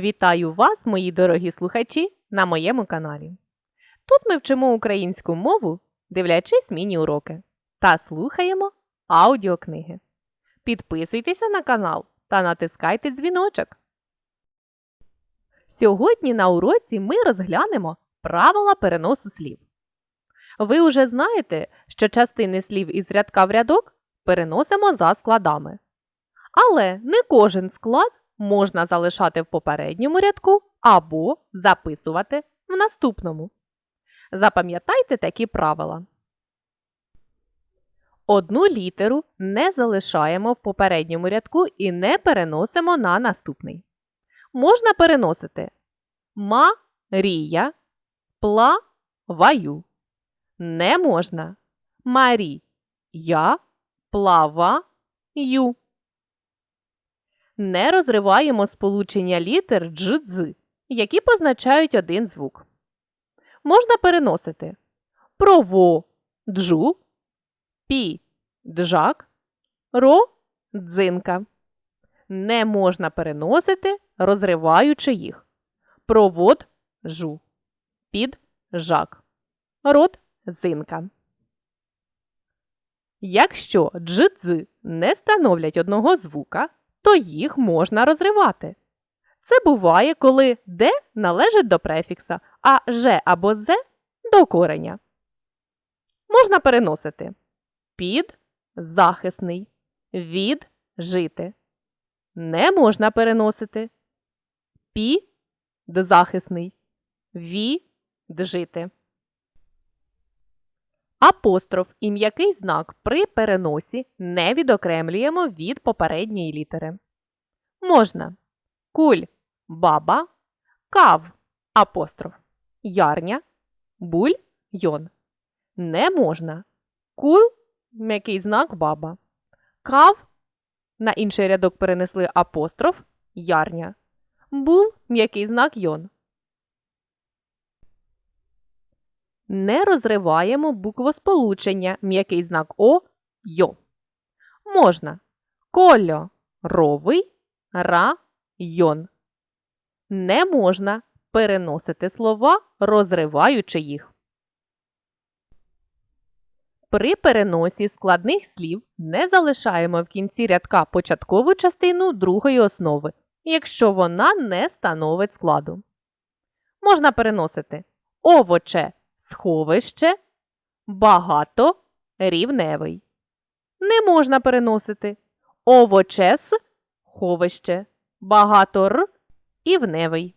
Вітаю вас, мої дорогі слухачі, на моєму каналі. Тут ми вчимо українську мову, дивлячись міні-уроки та слухаємо аудіокниги. Підписуйтеся на канал та натискайте дзвіночок. Сьогодні на уроці ми розглянемо правила переносу слів. Ви вже знаєте, що частини слів із рядка в рядок переносимо за складами. Але не кожен склад можна залишати в попередньому рядку або записувати в наступному. Запам'ятайте такі правила. Одну літеру не залишаємо в попередньому рядку і не переносимо на наступний. Можна переносити Марія, плаваю. Не можна Марі, я плаваю. Не розриваємо сполучення літер дж-дз, які позначають один звук. Можна переносити прово джу, пі джак, ро дзинка. Не можна переносити, розриваючи їх. Провод жу, під жак, рот зинка. Якщо дж-дз не становлять одного звука, то їх можна розривати. Це буває, коли де належить до префікса, а же або зе до кореня. Можна переносити під захисний, від жити. Не можна переносити пі захисний, ві жити. Апостроф і м'який знак при переносі не відокремлюємо від попередньої літери. Можна куль баба, кав апостроф, ярня, буль йон. Не можна кул м'який знак баба. Кав на інший рядок перенесли апостроф ярня. Бул м'який знак йон. Не розриваємо буквосполучення м'який знак О йо. Можна кольоровий район. Не можна переносити слова, розриваючи їх. При переносі складних слів не залишаємо в кінці рядка початкову частину другої основи, якщо вона не становить складу. Можна переносити овоче сховище, багато рівневий. Не можна переносити овочес ховище, багато р івневий.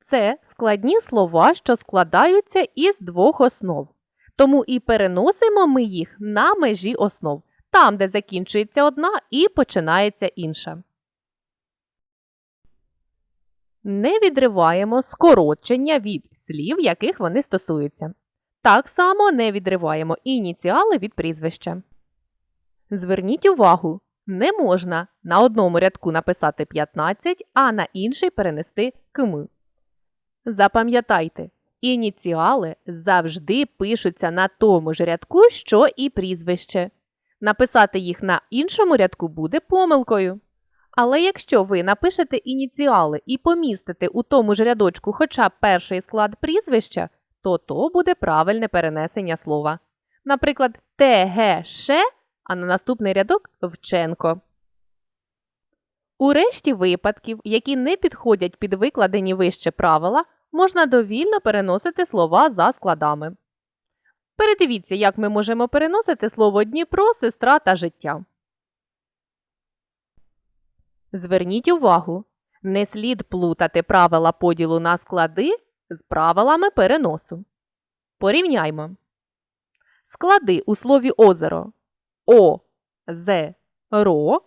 Це складні слова, що складаються із двох основ. Тому і переносимо ми їх на межі основ, там, де закінчується одна і починається інша. Не відриваємо скорочення від слів, яких вони стосуються. Так само не відриваємо ініціали від прізвища. Зверніть увагу, не можна на одному рядку написати 15, а на інший перенести км. Запам'ятайте, ініціали завжди пишуться на тому ж рядку, що і прізвище. Написати їх на іншому рядку буде помилкою. Але якщо ви напишете ініціали і помістите у тому ж рядочку хоча б перший склад прізвища, то то буде правильне перенесення слова. Наприклад, ТГШ, а на наступний рядок Вченко. У решті випадків, які не підходять під викладені вище правила, можна довільно переносити слова за складами. Передивіться, як ми можемо переносити слово Дніпро, сестра та життя. Зверніть увагу, не слід плутати правила поділу на склади з правилами переносу. Порівняймо. Склади у слові озеро О, З, Ро.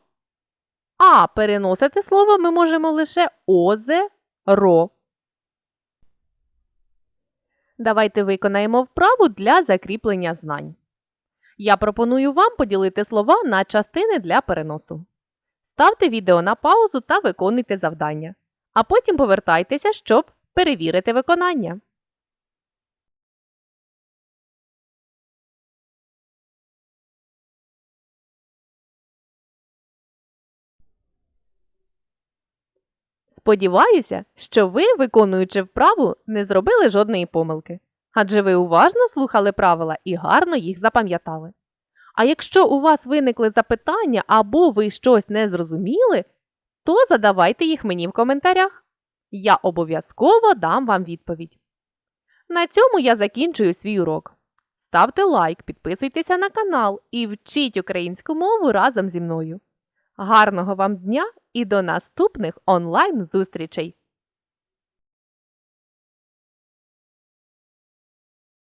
А переносити слово ми можемо лише озе, ро. Давайте виконаємо вправу для закріплення знань. Я пропоную вам поділити слова на частини для переносу. Ставте відео на паузу та виконуйте завдання. А потім повертайтеся, щоб перевірити виконання. Сподіваюся, що ви, виконуючи вправу, не зробили жодної помилки, адже ви уважно слухали правила і гарно їх запам'ятали. А якщо у вас виникли запитання або ви щось не зрозуміли, то задавайте їх мені в коментарях. Я обов'язково дам вам відповідь. На цьому я закінчую свій урок. Ставте лайк, підписуйтеся на канал і вчіть українську мову разом зі мною. Гарного вам дня і до наступних онлайн зустрічей!